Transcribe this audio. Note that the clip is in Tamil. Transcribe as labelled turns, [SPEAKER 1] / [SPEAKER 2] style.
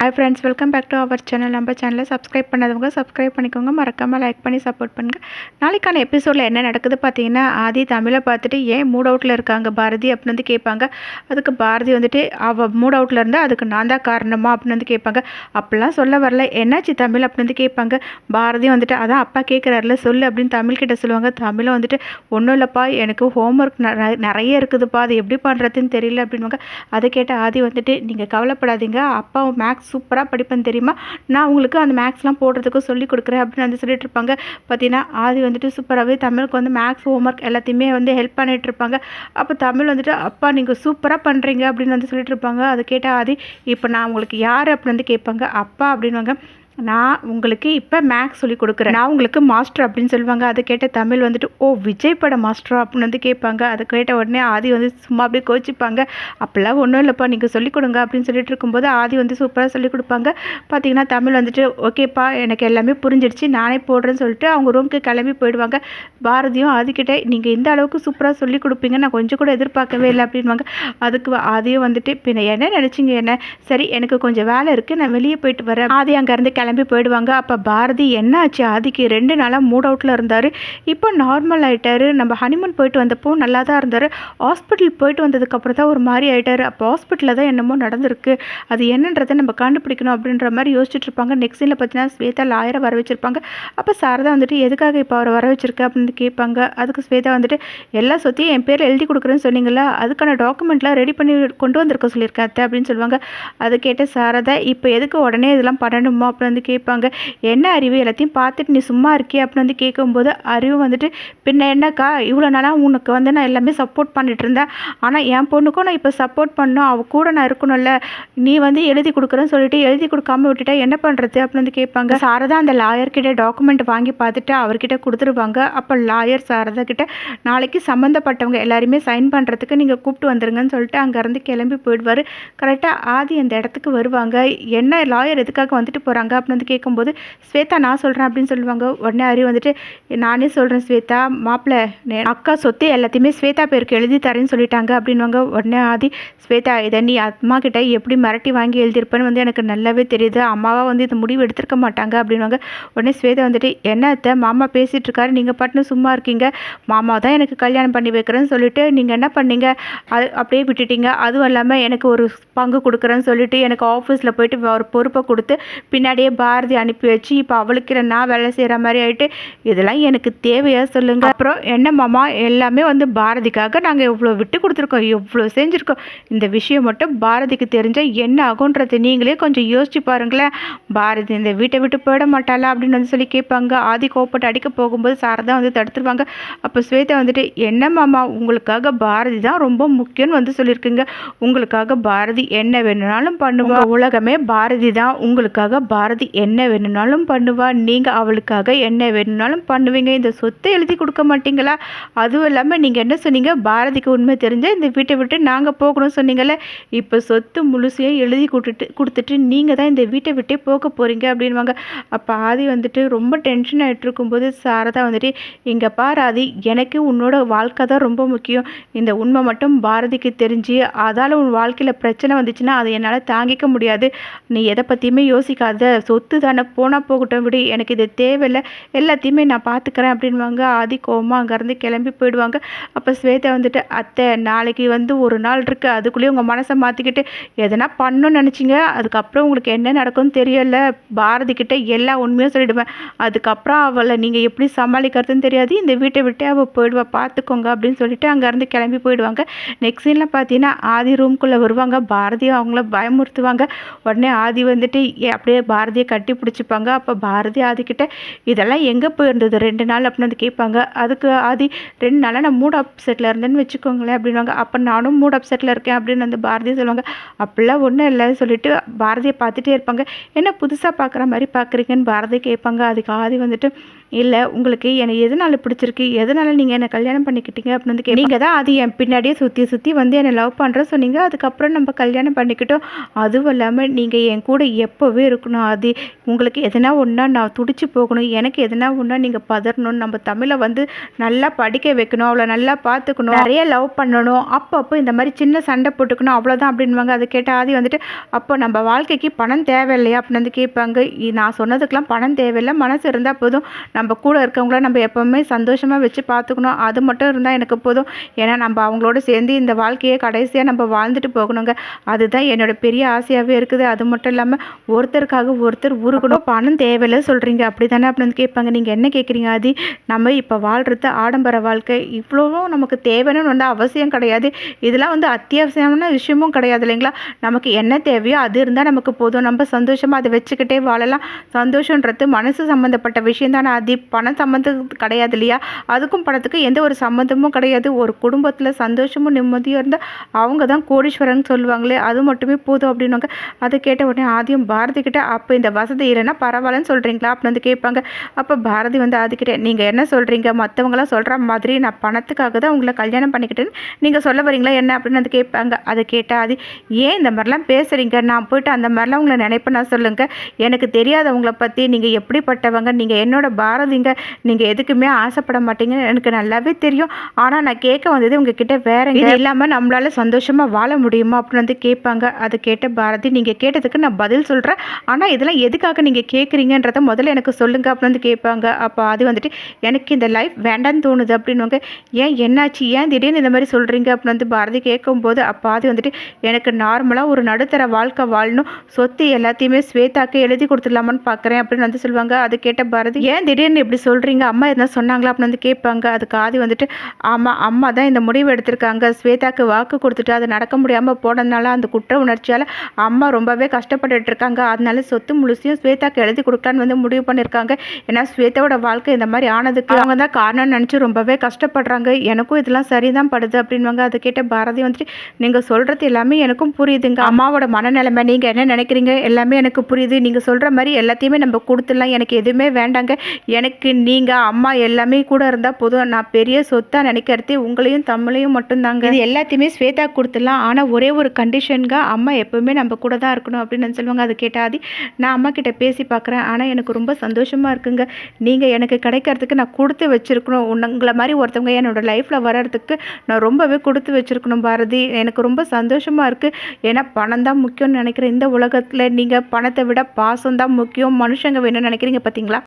[SPEAKER 1] Hi friends welcome back to our channel நம்ம சேனலை சப்ஸ்கிரைப் பண்ணாதவங்க சப்ஸ்கிரைப் பண்ணிக்கோங்க. மறக்காமல் லைக் பண்ணி சப்போர்ட் பண்ணுங்கள் நாளைக்கான எபிசோடில் என்ன நடக்குது பார்த்தீங்கன்னா ஆதி தமிழை பார்த்துட்டு ஏன் மூட் அவுட்டில் இருக்காங்க? பாரதி அப்படின்னு வந்து கேட்பாங்க. அதுக்கு பாரதி வந்துட்டு அவள் மூட் அவுட்டில் இருந்தால் அதுக்கு நான் தான் காரணமா? அப்படின்னு வந்து கேட்பாங்க. அப்படிலாம் சொல்ல வரல. என்னாச்சு தமிழ்? அப்படின்னு வந்து கேட்பாங்க. பாரதி வந்துட்டு அதான் அப்பா கேட்குறாருல சொல்லு அப்படின்னு தமிழ்கிட்ட சொல்லுவாங்க. தமிழை வந்துட்டு ஒன்றும் இல்லைப்பா எனக்கு ஹோம்ஒர்க் நிறைய இருக்குதுப்பா. அது எப்படி பண்ணுறதுன்னு தெரியல அப்படின்வாங்க அதை கேட்ட ஆதி வந்துட்டு நீங்கள் கவலைப்படாதீங்க. அப்பா மேக்ஸ் சூப்பராக படிப்பேன் தெரியுமா? நான் உங்களுக்கு அந்த மேக்ஸ்லாம் போடுறதுக்கு சொல்லி கொடுக்குறேன் அப்படின்னு வந்து சொல்லிட்டு இருப்பாங்க. பார்த்தீங்கன்னா ஆதி வந்துட்டு சூப்பராகவே தமிழுக்கு வந்து மேக்ஸ் ஹோம்ஒர்க் எல்லாத்தையுமே வந்து ஹெல்ப் பண்ணிகிட்டு இருப்பாங்க. அப்போ தமிழ் வந்துட்டு அப்பா நீங்கள் சூப்பராக பண்ணுறீங்க அப்படின்னு வந்து சொல்லிட்டு இருப்பாங்க. அதை கேட்டால் ஆதி இப்போ நான் உங்களுக்கு யார்? அப்படின்னு வந்து கேட்பாங்க. அப்பா அப்படின்வாங்க நான் உங்களுக்கு இப்போ மேக்ஸ் சொல்லி கொடுக்குறேன். நான் உங்களுக்கு மாஸ்டர் அப்படின்னு சொல்லுவாங்க. அதை கேட்ட தமிழ் வந்துட்டு ஓ விஜய் பட மாஸ்டர் அப்படின்னு வந்து கேட்பாங்க. அதை கேட்ட உடனே ஆதி வந்து சும்மா அப்படியே கோச்சிப்பாங்க அப்போல்லாம் ஒன்றும் இல்லைப்பா நீங்கள் சொல்லிக் கொடுங்க அப்படின்னு சொல்லிட்டு இருக்கும்போது ஆதி வந்து சூப்பராக சொல்லிக் கொடுப்பாங்க. பார்த்தீங்கன்னா தமிழ் வந்துட்டு ஓகேப்பா எனக்கு எல்லாமே புரிஞ்சிடுச்சு நானே போடுறேன்னு சொல்லிட்டு அவங்க ரூமுக்கு கிளம்பி போயிடுவாங்க. பாரதியும் ஆதிக்கிட்ட நீங்கள் இந்த அளவுக்கு சூப்பராக சொல்லி கொடுப்பீங்க. நான் கொஞ்சம் கூட எதிர்பார்க்கவே இல்லை அப்படின்வாங்க அதுக்கு ஆதியும் வந்துட்டு பின்ன என்ன நினச்சிங்க என்ன? சரி எனக்கு கொஞ்சம் வேலை இருக்குது நான் வெளியே போயிட்டு வரேன். ஆதி அங்கேருந்து கிளம்பி கிளம்பி போயிடுவாங்க. அப்போ பாரதி என்ன ஆச்சு ஆதிக்கு ரெண்டு நாளாக மூட் அவுட்டில் இருந்தார். இப்போ நார்மல் ஆகிட்டார் நம்ம ஹனிமூன் போயிட்டு வந்தப்போ நல்லா தான் இருந்தார். ஹாஸ்பிட்டல் போயிட்டு வந்ததுக்கப்புறம் தான் ஒரு மாதிரி ஆகிட்டார் அப்போ ஹாஸ்பிட்டலில் தான் என்னமோ நடந்திருக்கு. அது என்னன்றதை நம்ம கண்டுபிடிக்கணும் அப்படின்ற மாதிரி யோசிச்சுட்டு இருப்பாங்க. நெக்ஸ்ட் சீனில் பார்த்தீங்கன்னா ஸ்வேதா லாயரை வர வச்சுருப்பாங்க. அப்போ சாரதா வந்துட்டு எதுக்காக இப்போ அவரை வர வச்சிருக்க? அப்படின்னு கேட்பாங்க. அதுக்கு ஸ்வேதா வந்துட்டு எல்லா சொத்தையும் என் பேர் எழுதி கொடுக்குறேன்னு சொன்னீங்களா அதுக்கான டாக்குமெண்ட்லாம் ரெடி பண்ணி கொண்டு வந்திருக்க சொல்லியிருக்கேன் அப்படின்னு சொல்லுவாங்க. அது கேட்ட சாரதா இப்போ எதுக்கு உடனே இதெல்லாம் பண்ணணுமோ? அப்படின்னு வந்து கேட்பாங்க. என்ன அறிவு? எல்லாத்தையும் பார்த்துட்டு நீ சும்மா இருக்கே அப்படின்னு வந்து கேட்கும்போது அறிவு வந்துட்டு பின்ன என்னக்கா? இவ்வளோ நாளாக உனக்கு வந்து நான் எல்லாமே சப்போர்ட் பண்ணிட்டு இருந்தேன். ஆனால் என் பொண்ணுக்கும் நான் இப்போ சப்போர்ட் பண்ணணும். அவள் கூட நான் இருக்கணும்ல. நீ வந்து எழுதி கொடுக்குறேன்னு சொல்லிட்டு எழுதி கொடுக்காம விட்டுட்டா என்ன பண்ணுறது அப்படின்னு வந்து கேட்பாங்க. சாரதா அந்த லாயர்கிட்ட டாக்குமெண்ட் வாங்கி பார்த்துட்டு அவர்கிட்ட கொடுத்துருவாங்க. அப்போ லாயர் சாரதா கிட்ட நாளைக்கு சம்மந்தப்பட்டவங்க எல்லாருமே சைன் பண்ணுறதுக்கு நீங்கள் கூப்பிட்டு வந்துருங்கன்னு சொல்லிட்டு அங்கேருந்து கிளம்பி போயிடுவார். கரெக்டாக ஆதி அந்த இடத்துக்கு வருவாங்க. என்ன லாயர் எதுக்காக வந்துட்டு போகிறாங்க அப்படின்னு வந்து கேட்கும்போது ஸ்வேதா நான் சொல்கிறேன் அப்படின்னு சொல்லுவாங்க. உடனே அறிவு வந்துட்டு நானே சொல்கிறேன் ஸ்வேதா மாப்பிள்ளை அக்கா சொத்து எல்லாத்தையுமே ஸ்வேதா பேருக்கு எழுதி தரேன்னு சொல்லிட்டாங்க அப்படின்வாங்க உடனே ஆதி ஸ்வேதா இதை நீ அம்மா கிட்ட எப்படி மிரட்டி வாங்கி எழுதியிருப்பேன்னு வந்து எனக்கு நல்லாவே தெரியுது. அம்மாவாக வந்து இந்த முடிவு எடுத்திருக்க மாட்டாங்க அப்படின்வாங்க உடனே ஸ்வேதா வந்துட்டு என்ன அத்தை மாமா பேசிகிட்டு இருக்காரு நீங்கள் பாட்டுன்னு சும்மா இருக்கீங்க. மாமா தான் எனக்கு கல்யாணம் பண்ணி வைக்கிறேன்னு சொல்லிட்டு நீங்கள் என்ன பண்ணீங்க? அது அப்படியே விட்டுட்டீங்க. அதுவும் இல்லாமல் எனக்கு ஒரு பங்கு கொடுக்குறேன்னு சொல்லிட்டு எனக்கு ஆஃபீஸில் போயிட்டு ஒரு பொறுப்பை கொடுத்து பின்னாடியே பாரதி அனுப்பி வச்சு இப்போ அவளுக்கு நான் வேலை செய்கிற மாதிரி ஆகிட்டு இதெல்லாம் எனக்கு தேவையா சொல்லுங்க. அப்புறம் என்ன மாமா எல்லாமே வந்து பாரதிக்காக நாங்கள் இவ்வளோ விட்டு கொடுத்துருக்கோம் இவ்வளோ செஞ்சுருக்கோம். இந்த விஷயம் மட்டும் பாரதிக்கு தெரிஞ்சால் என்ன ஆகுன்றது நீங்களே கொஞ்சம் யோசிச்சு பாருங்களேன். பாரதி இந்த வீட்டை விட்டு போயிட மாட்டாளா அப்படின்னு வந்து சொல்லி கேட்பாங்க. ஆதி கோப்பட்டு அடிக்க போகும்போது சாரதா வந்து தடுத்துருவாங்க. அப்போ ஸ்வேதா வந்துட்டு என்ன மாமா உங்களுக்காக பாரதி தான் ரொம்ப முக்கியம்னு வந்து சொல்லியிருக்குங்க. உங்களுக்காக பாரதி என்ன வேணும்னாலும் பண்ணுவோம் உலகமே பாரதி தான். உங்களுக்காக பாரதி என்ன வேணும்னாலும் பண்ணுவா. நீங்கள் அவளுக்காக என்ன வேணும்னாலும் பண்ணுவீங்க. இந்த சொத்தை எழுதி கொடுக்க மாட்டீங்களா? அதுவும் இல்லாமல் நீங்கள் என்ன சொன்னீங்க? பாரதிக்கு உண்மை தெரிஞ்சால் இந்த வீட்டை விட்டு நாங்கள் போகணும்னு சொன்னீங்கல்ல. இப்போ சொத்து முழுசையும் எழுதி கொடுத்துட்டு கொடுத்துட்டு நீங்கள் தான் இந்த வீட்டை விட்டே போக போகிறீங்க அப்படின்வாங்க அப்போ ஆதி வந்துட்டு ரொம்ப டென்ஷன் ஆகிட்டு இருக்கும்போது சாரதா வந்துட்டு இங்கே பார் ஆதி எனக்கு உன்னோட வாழ்க்கை தான் ரொம்ப முக்கியம். இந்த உண்மை மட்டும் பாரதிக்கு தெரிஞ்சு அதால் உன் வாழ்க்கையில் பிரச்சனை வந்துச்சுன்னா அதை என்னால் தாங்கிக்க முடியாது. நீ எதை பற்றியுமே யோசிக்காத. சொத்து தானே போனால் போகட்டும் விடு எனக்கு இது தேவையில்லை எல்லாத்தையுமே நான் பார்த்துக்கிறேன் அப்படின்வாங்க ஆதி கோமா அங்கேருந்து கிளம்பி போயிடுவாங்க. அப்போ ஸ்வேதா வந்துட்டு அத்தை நாளைக்கு வந்து ஒரு நாள் இருக்குது அதுக்குள்ளேயே உங்கள் மனசை மாற்றிக்கிட்டு எதனா பண்ணணும்னு நினச்சிங்க அதுக்கப்புறம் உங்களுக்கு என்ன நடக்கும்னு தெரியல பாரதிக்கிட்ட எல்லா உண்மையும் சொல்லிடுவேன். அதுக்கப்புறம் அவளை நீங்கள் எப்படி சமாளிக்கிறதுன்னு தெரியாது இந்த வீட்டை விட்டு அவள் போயிடுவா பார்த்துக்கோங்க அப்படின்னு சொல்லிட்டு அங்கேருந்து கிளம்பி போயிடுவாங்க. நெக்ஸ்ட் சீனில் பார்த்தீங்கன்னா ஆதி ரூம்குள்ளே வருவாங்க பாரதி அவங்கள பயமுறுத்துவாங்க. உடனே ஆதி வந்துட்டு அப்படியே பாரதி பாரதியை கட்டி பிடிச்சிப்பாங்க. அப்போ பாரதி ஆதிக்கிட்ட இதெல்லாம் எங்கே போயிருந்தது? ரெண்டு நாள் அப்படின்னு வந்து கேட்பாங்க. அதுக்கு ஆதி ரெண்டு நாளாக நான் மூட் அப்செட்டில் இருந்தேன்னு வச்சுக்கோங்களேன் அப்படின்வாங்க அப்போ நானும் மூட் அப்செட்டில் இருக்கேன் அப்படின்னு வந்து பாரதியை சொல்லுவாங்க. அப்படிலாம் ஒன்றும் இல்லை சொல்லிட்டு பாரதியை பார்த்துட்டே இருப்பாங்க. என்ன புதுசாக பார்க்குற மாதிரி பார்க்குறீங்கன்னு பாரதி கேட்பாங்க. அதுக்கு ஆதி வந்துட்டு இல்லை உங்களுக்கு என்னை எதனால் பிடிச்சிருக்கு? எதனால் நீங்கள் என்னை கல்யாணம் பண்ணிக்கிட்டீங்க? அப்படின்னு வந்து நீங்கள் தான் அது என் பின்னாடியே சுற்றி சுற்றி வந்து என்னை லவ் பண்ணுற சொன்னீங்க. அதுக்கப்புறம் நம்ம கல்யாணம் பண்ணிக்கிட்டோம். அதுவும் இல்லாமல் நீங்கள் என் கூட எப்போவே இருக்கணும். அது உங்களுக்கு எதனா ஒன்றா நான் துடிச்சு போகணும். எனக்கு எதனா ஒன்றா நீங்கள் பதறணும். நம்ம தமிழை வந்து நல்லா படிக்க வைக்கணும். அவளை நல்லா பார்த்துக்கணும். நிறைய லவ் பண்ணணும். அப்பப்போ இந்த மாதிரி சின்ன சண்டை போட்டுக்கணும். அவ்வளோதான் அப்படின்வாங்க அதை கேட்டால் ஆதி வந்துட்டு அப்போ நம்ம வாழ்க்கைக்கு பணம் தேவையில்லையா? அப்படின்னு வந்து கேட்பாங்க. நான் சொன்னதுக்கெலாம் பணம் தேவையில்லை. மனசு இருந்தால் போதும். நம்ம கூட இருக்கவங்கள நம்ம எப்போவுமே சந்தோஷமாக வச்சு பார்த்துக்கணும். அது மட்டும் இருந்தால் எனக்கு போதும். ஏன்னா நம்ம அவங்களோட சேர்ந்து இந்த வாழ்க்கையை கடைசியாக நம்ம வாழ்ந்துட்டு போகணுங்க. அதுதான் என்னோட பெரிய ஆசையாகவே இருக்குது. அது மட்டும் இல்லாமல் ஒருத்தருக்காக ஒருத்தர் உருகணும். பணம் தேவையில்லை சொல்கிறீங்க அப்படி தானே அப்படின்னு கேட்பாங்க. நீங்கள் என்ன கேட்குறீங்க அது நம்ம இப்போ வாழ்கிறது ஆடம்பர வாழ்க்கை. இவ்வளோவும் நமக்கு தேவைன்னு வந்து அவசியம் கிடையாது. இதெல்லாம் வந்து அத்தியாவசியமான விஷயமும் கிடையாது இல்லைங்களா? நமக்கு என்ன தேவையோ அது இருந்தால் நமக்கு போதும். நம்ம சந்தோஷமாக அதை வச்சுக்கிட்டே வாழலாம். சந்தோஷன்றது மனசு சம்மந்தப்பட்ட விஷயம் தானே அது பணம் சம்மந்தம் கிடையாது இல்லையா? அதுக்கும் பணத்துக்கு எந்த ஒரு சம்மந்தமும் கிடையாது. ஒரு குடும்பத்தில் சந்தோஷமும் நிம்மதியும் இருந்தால் அவங்க தான் கோடீஸ்வரன் சொல்லுவாங்களே அது மட்டுமே போதும் அப்படின்னாங்க அதை கேட்ட உடனே ஆதியும் பாரதி கிட்ட அப்போ இந்த வசதி இல்லைன்னா பரவாயில்லன்னு சொல்கிறீங்களா அப்படின்னு வந்து கேட்பாங்க. அப்போ பாரதி வந்து ஆதிக்கிட்டே நீங்கள் என்ன சொல்கிறீங்க மற்றவங்களாம் சொல்கிற மாதிரி நான் பணத்துக்காக தான் உங்களை கல்யாணம் பண்ணிக்கிட்டேன்னு நீங்கள் சொல்ல வரீங்களா என்ன? அப்படின்னு வந்து கேட்பாங்க. அதை கேட்டால் அது ஏன் இந்த மாதிரிலாம் பேசுகிறீங்க நான் போயிட்டு அந்த மாதிரிலாம் உங்களை நினைப்பேன். சொல்லுங்கள் எனக்கு தெரியாதவங்களை பற்றி நீங்கள் எப்படிப்பட்டவங்க? நீங்கள் என்னோட பாரதிங்க நீங்கள் எதுக்குமே ஆசைப்பட மாட்டீங்கன்னு எனக்கு நல்லாவே தெரியும். ஆனால் நான் கேட்க வந்தது உங்ககிட்ட வேற இது இல்லாமல் நம்மளால் சந்தோஷமாக வாழ முடியுமா? அப்படின்னு வந்து கேட்பாங்க. அது கேட்ட பாரதி நீங்கள் கேட்டதுக்கு நான் பதில் சொல்கிறேன் ஆனால் இதெல்லாம் எதுக்காக நீங்கள் கேட்குறீங்கன்றத முதல்ல எனக்கு சொல்லுங்கள் அப்படின்னு வந்து கேட்பாங்க. அப்போ அது வந்துட்டு எனக்கு இந்த லைஃப் வேண்டான்னு தோணுது. அப்படின்னுவாங்க. ஏன்? என்னாச்சு? ஏன் திடீர்னு இந்த மாதிரி சொல்கிறீங்க அப்படின்னு வந்து பாரதி கேட்கும்போது அப்போ அது வந்துட்டு எனக்கு நார்மலாக ஒரு நடுத்தர வாழ்க்கை வாழணும். சொத்து எல்லாத்தையுமே ஸ்வேதாக்கு எழுதி கொடுத்துடலாமான்னு பார்க்குறேன் அப்படின்னு வந்து சொல்லுவாங்க. அது கேட்ட பாரதி ஏன் திடீர்னு இப்படி சொல்கிறீங்க அம்மா எதனா சொன்னாங்களா அப்படின்னு வந்து கேட்பாங்க. அதுக்கு ஆதி வந்துட்டு ஆமாம் அம்மா தான் இந்த முடிவு எடுத்திருக்காங்க. ஸ்வேதாக்கு வாக்கு கொடுத்துட்டு அது நடக்க முடியாமல் போனதுனால அந்த குற்ற உணர்ச்சியால் அம்மா ரொம்பவே கஷ்டப்பட்டுட்டு இருக்காங்க. அதனால சொத்து முழுசையும் ஸ்வேதாக்கு எழுதி கொடுக்கலான்னு வந்து முடிவு பண்ணியிருக்காங்க ஏன்னா ஸ்வேதாவோட வாழ்க்கை இந்த மாதிரி ஆனதுக்கு அவங்க தான் காரணம்னு நினச்சி ரொம்பவே கஷ்டப்படுறாங்க. எனக்கும் இதெல்லாம் சரிதான் படுது அப்படின்வாங்க அதை கேட்ட பாரதி வந்துட்டு நீங்கள் சொல்கிறது எல்லாமே எனக்கும் புரியுதுங்க. அம்மாவோட மனநிலைமை நீங்கள் என்ன நினைக்கிறீங்க? எல்லாமே எனக்கு புரியுது. நீங்கள் சொல்கிற மாதிரி எல்லாத்தையுமே நம்ம கொடுத்துடலாம். எனக்கு எதுவுமே வேண்டாங்க. எனக்கு நீங்கள் அம்மா எல்லாமே கூட இருந்தால் போதும். நான் பெரிய சொத்தாக நினைக்கிறதே உங்களையும் தமிழையும் மட்டும்தாங்க. இது எல்லாத்தையுமே ஸ்வேதா கொடுத்துடலாம். ஆனால் ஒரே ஒரு கண்டிஷனுங்க அம்மா எப்போவுமே நம்ம கூட தான் இருக்கணும் அப்படின்னு சொல்லுவாங்க. அது கேட்டாதி நான் அம்மா கிட்ட பேசி பார்க்குறேன். ஆனால் எனக்கு ரொம்ப சந்தோஷமாக இருக்குங்க. நீங்கள் எனக்கு கிடைக்கிறதுக்கு நான் கொடுத்து வச்சுருக்கணும். உங்களை மாதிரி ஒருத்தவங்க என்னோடய லைஃப்பில் வர்றதுக்கு நான் ரொம்பவே கொடுத்து வச்சுருக்கணும் பாரதி. எனக்கு ரொம்ப சந்தோஷமாக இருக்குது ஏன்னா பணம் தான் முக்கியம்னு நினைக்கிறேன். இந்த உலகத்தில் நீங்கள் பணத்தை விட பாசம் தான் முக்கியம். மனுஷங்க வேணும்னு நினைக்கிறீங்க பார்த்தீங்களா